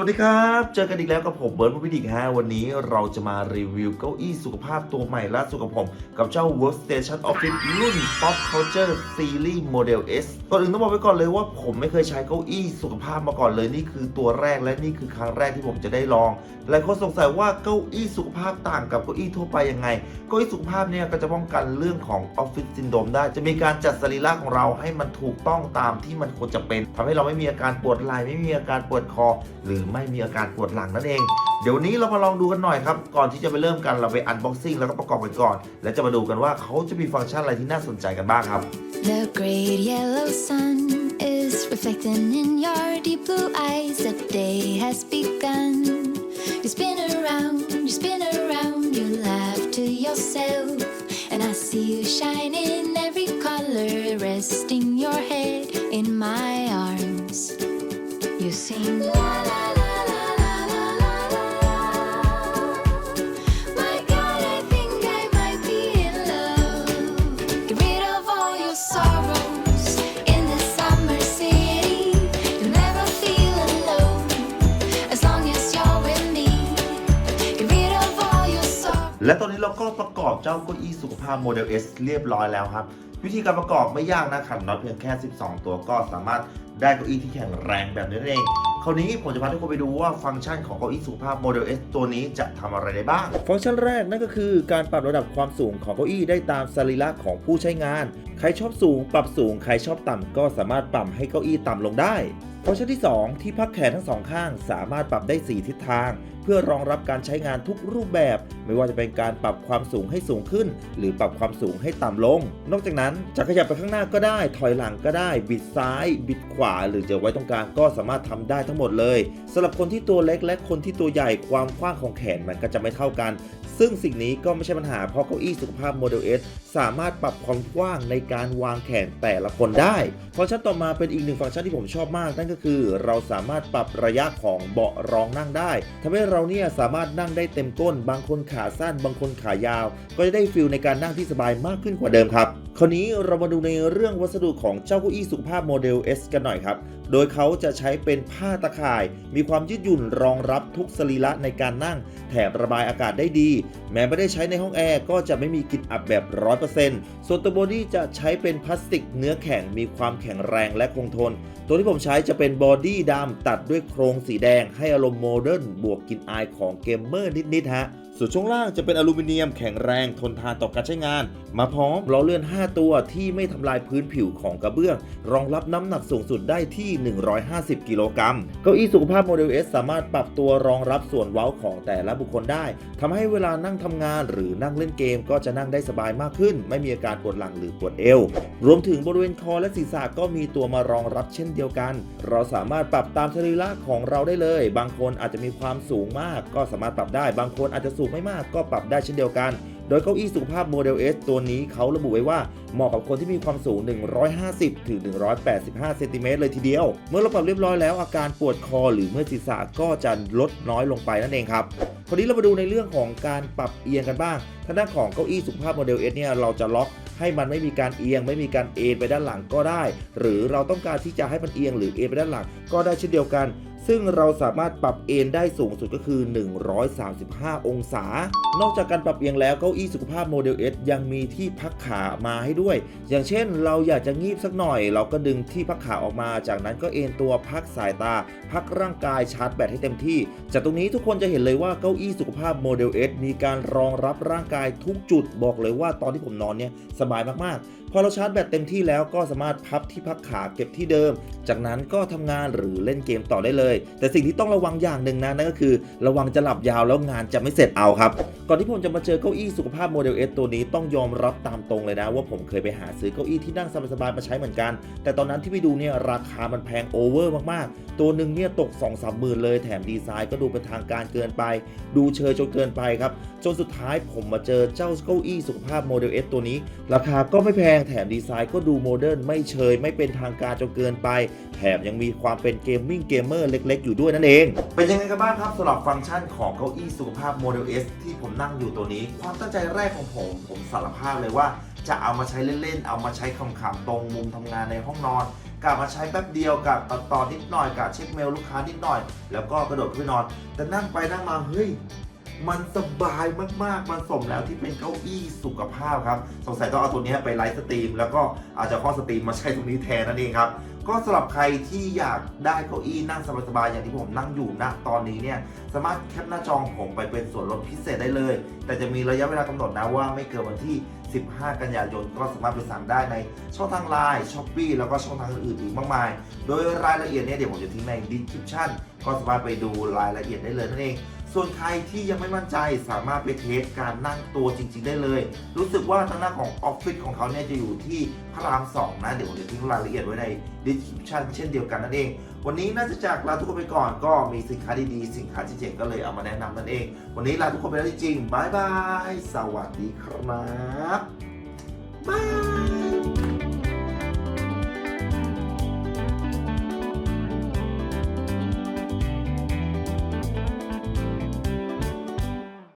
วัสดีครับ เจอกันอีกแล้วกับผมเบิร์ดพิดิกฮะวันนี้เราจะมารีวิวเก้าอี้สุขภาพตัวใหม่ล่าสุดกับผม กับเจ้า Workstation Office รุ่น Pop Culture Series Model S ก่อนอื่นต้องบอกไว้ก่อนเลยว่าผมไม่เคยใช้เก้าอี้สุขภาพมาก่อนเลยนี่คือตัวแรกและนี่คือครั้งแรกที่ผมจะได้ลอง หลายคนสงสัยว่าเก้าอี้สุขภาพต่างกับเก้าอี้ทั่วไปยังไง เก้าอี้สุขภาพเนี่ยก็จะป้องกันเรื่องของออฟฟิศซินโดมได้ จะมีการจัดสรีระของเราให้มันถูกต้องตามที่มันควรจะเป็นทำให้เราไม่มีอาการปวดไหล่ไม่มีอาการปวดคอหรือไม่มีอาการปวดหลังนั่นเอง เดี๋ยวนี้เรามาลองดูกันหน่อยครับ ก่อนที่จะไปเริ่มกันเราไปอันบ็อกซิ่งแล้วก็ประกอบกันก่อน และจะมาดูกันว่าเขาจะมีฟังก์ชันอะไรที่น่าสนใจกันบ้างครับ The great yellow sun is reflecting in your deep blue eyes. The day has begun. You spin around, you spin around, you laugh to yourself. And I see you shine in every color, resting your head in my arms. You sing la la la la และตอนนี้เราก็ประกอบเจ้าเก้าอี้สุขภาพโมเดล S เรียบร้อยแล้วครับ วิธีการประกอบไม่ยากนะขันน็อตเพียงแค่ 12 ตัวก็สามารถได้เก้าอี้ที่แข็งแรงแบบนี้นเองคราวนี้ผมจะพาทุกคนไปดูว่าฟังก์ชันของเก้าอี้สุขภาพโมเดล S ตัวนี้จะทำอะไรได้บ้าง ฟังก์ชันแรกนั่นก็คือการปรับระดับความสูงของเก้าอี้ได้ตามสรีระของผู้ใช้งาน ใครชอบสูงปรับสูง ใครชอบต่ำก็สามารถปรับให้เก้าอี้ต่ำลงได้ ฟังก์ชันที่ 2 ที่พักแขนทั้งสองข้างสามารถปรับได้ 4 ทิศทาง เพื่อรองรับการใช้งานทุกรูปแบบ ไม่ว่าจะเป็นการปรับความสูงให้สูงขึ้น หรือปรับความสูงให้ต่ำลง นอกจากนั้นจะขยับไปข้างหน้าก็ได้ ถอยหลังก็ได้ บิดซ้าย บิดขวา หรือจะไว้ตรงกลางก็สามารถทำได้ทั้งหมดเลยสำหรับคนที่ตัวเล็กและคนที่ตัวใหญ่ความกว้างของแขนมันก็จะไม่เท่ากัน ซึ่งสิ่งนี้ก็ไม่ใช่ปัญหาเพราะเก้าอี้สุขภาพโมเดล S สามารถปรับความกว้างในการวางแขนแต่ละคนได้ ฟังก์ชันต่อมาเป็นอีกหนึ่งฟังก์ชันที่ผมชอบมาก นั่นก็คือ เราสามารถปรับระยะของเบาะรองนั่งได้ทำให้เราเนี่ยสามารถนั่งได้เต็มก้น บางคนขาสั้น บางคนขายาว ก็จะได้ฟิลในการนั่งที่สบายมากขึ้นกว่าเดิมครับ คราวนี้เรามาดูในเรื่องวัสดุของเจ้าเก้าอี้สุขภาพโมเดล S กันหน่อยครับ โดยเขาจะใช้เป็นผ้าตะข่าย มีความยืดหยุ่นรองรับทุกสรีระในการนั่ง แถมระบายอากาศได้ดี แม้ไม่ได้ใช้ในห้องแอร์ก็จะไม่มีกลิ่นอับแบบ 100%ส่วนตัวบอดี้จะใช้เป็นพลาสติกเนื้อแข็งมีความแข็งแรงและคงทน ตัวที่ผมใช้จะเป็นบอดี้ดำตัดด้วยโครงสีแดงให้อารมณ์โมเดิร์นบวกกลิ่นอายของเกมเมอร์นิดๆฮะ ส่วนช่วงล่างจะเป็นอลูมิเนียมแข็งแรงทนทานต่อการใช้งาน มาพร้อมล้อเลื่อน 5 ตัวที่ไม่ทำลายพื้นผิวของกระเบื้อง รองรับน้ำหนักสูงสุดได้ที่ 150 กิโลกรัม เก้าอี้สุขภาพโมเดล S สามารถปรับตัวรองรับส่วนเว้าของแต่ละบุคคลได้ทำให้เวลานั่งทำงานหรือนั่งเล่นเกมก็จะนั่งได้สบายมากขึ้น ไม่มีอาการปวดหลังหรือปวดเอว รวมถึงบริเวณคอและศีรษะก็มีตัวมารองรับเช่นเดียวกัน เราสามารถปรับตามสรีระของเราได้เลย บางคนอาจจะมีความสูงมาก ก็สามารถปรับได้ บางคนอาจจะสูงไม่มากก็ปรับได้เช่นเดียวกัน โดยเก้าอี้สุขภาพโมเดล S ตัวนี้เขาระบุไว้ว่าเหมาะกับคนที่มีความสูง 150 ถึง 185 เซนติเมตรเลยทีเดียว เมื่อเราปรับเรียบร้อยแล้วอาการปวดคอหรือเมื่อศีรษะก็จะลดน้อยลงไปนั่นเองครับคราวนี้เรามาดูในเรื่องของการปรับเอียงกันบ้างทางด้านของเก้าอี้สุขภาพโมเดล S เนี่ยเราจะล็อกให้มันไม่มีการเอียง ไม่มีการเอ็นไปด้านหลังก็ได้ หรือเราต้องการที่จะให้มันเอียงหรือเอ็นไปด้านหลังก็ได้เช่นเดียวกัน ซึ่งเราสามารถปรับเอนได้สูงสุดก็คือ 135 องศา นอกจากการปรับเอียงแล้วเก้าอี้สุขภาพโมเดล S ยังมีที่พักขามาให้ด้วย อย่างเช่นเราอยากจะงีบสักหน่อย เราก็ดึงที่พักขาออกมา จากนั้นก็เอนตัวพักสายตา พักร่างกายชาร์จแบตให้เต็มที่ จากตรงนี้ทุกคนจะเห็นเลยว่าเก้าอี้สุขภาพโมเดล S มีการรองรับร่างกายทุกจุดบอกเลยว่าตอนที่ผมนอนเนี่ยสบายมากๆพอเราชาร์จแบตเต็มที่แล้วก็สามารถพับที่พักขาเก็บที่เดิม จากนั้นก็ทำงานหรือเล่นเกมต่อได้เลย แต่สิ่งที่ต้องระวังอย่างหนึ่งนะนั่นก็คือ ระวังจะหลับยาวแล้วงานจะไม่เสร็จเอาครับ ก่อนที่ผมจะมาเจอเก้าอี้สุขภาพโมเดล S ตัวนี้ต้องยอมรับตามตรงเลยนะ ว่าผมเคยไปหาซื้อเก้าอี้ที่นั่งสบายๆมาใช้เหมือนกัน แต่ตอนนั้นที่ไปดูเนี่ยราคามันแพงโอเวอร์มากๆ ตัวหนึ่งเนี่ยตก2 3 0 0 0 0เลยแถมดีไซน์ก็ดูเป็นทางการเกินไป ดูเชยจนเกินไปครับจนสุดท้ายผมมาเจอเจ้าเก้าอี้สุขภาพโมเดล S ตัวนี้ ราคาก็ไม่แพงแถมดีไซน์ก็ดูโมเดิร์นไม่เชยไม่เป็นทางการจนเกินไป แถมยังมีความเป็นเกมมิ่งเกมเมอร์เล็ก ๆ อยู่ด้วยนั่นเอง เป็นยังไงกันบ้างครับสำหรับฟังก์ชันของเก้าอี้สุขภาพโมเดล S ที่ผมนั่งอยู่ตัวนี้ ความตั้งใจแรกของผม ผมสารภาพเลยว่า จะเอามาใช้เล่นๆ เอามาใช้คำๆตรงมุมทำงานในห้องนอนกะมาใช้แป๊บเดียวกะตัดต่อนิดหน่อยกะเช็คเมลลูกค้านิดหน่อย แล้วก็กระโดดขึ้นนอน แต่นั่งไปนั่งมาเฮ้ย มันสบายมากๆ มันสมแล้วที่เป็นเก้าอี้สุขภาพครับ สงสัยต้องเอาตัวนี้ไปไลฟ์สตรีม แล้วก็อาจจะข้อสตรีมมาใช้ตรงนี้แทนนั่นเองครับ ก็สำหรับใครที่อยากได้เก้าอี้นั่งสบายๆ อย่างที่ผมนั่งอยู่ณตอนนี้เนี่ย สามารถแคปหน้าจองผมไปเป็นส่วนลดพิเศษได้เลย แต่จะมีระยะเวลากำหนดนะว่าไม่เกินวันที่ 15 กันยายน ก็สามารถไปสั่งได้ในช่องทางไลน์ช้อปปี้แล้วก็ช่องทางอื่นๆอีกมากมาย โดยรายละเอียดเนี่ยเดี๋ยวผมจะทิ้งใน description ก็สามารถไปดูรายละเอียดได้เลยนั่นเอง ส่วนใครที่ยังไม่มั่นใจสามารถไปเทสการนั่งตัวจริง ๆ ได้เลย รู้สึกว่าทางหน้าของออฟฟิศของเขาเนี่ยจะอยู่ที่พระรามสองนะเดี๋ยวผมจะทิ้งรายละเอียดไว้ใน description เช่นเดียวกันนั่นเอง วันนี้น่าจะจากลาทุกคนไปก่อนก็มีสินค้าดีๆ สินค้าเจ๋งๆก็เลยเอามาแนะนำนั่นเอง วันนี้ลาทุกคนไปแล้วจริงๆบายบายสวัสดีครับ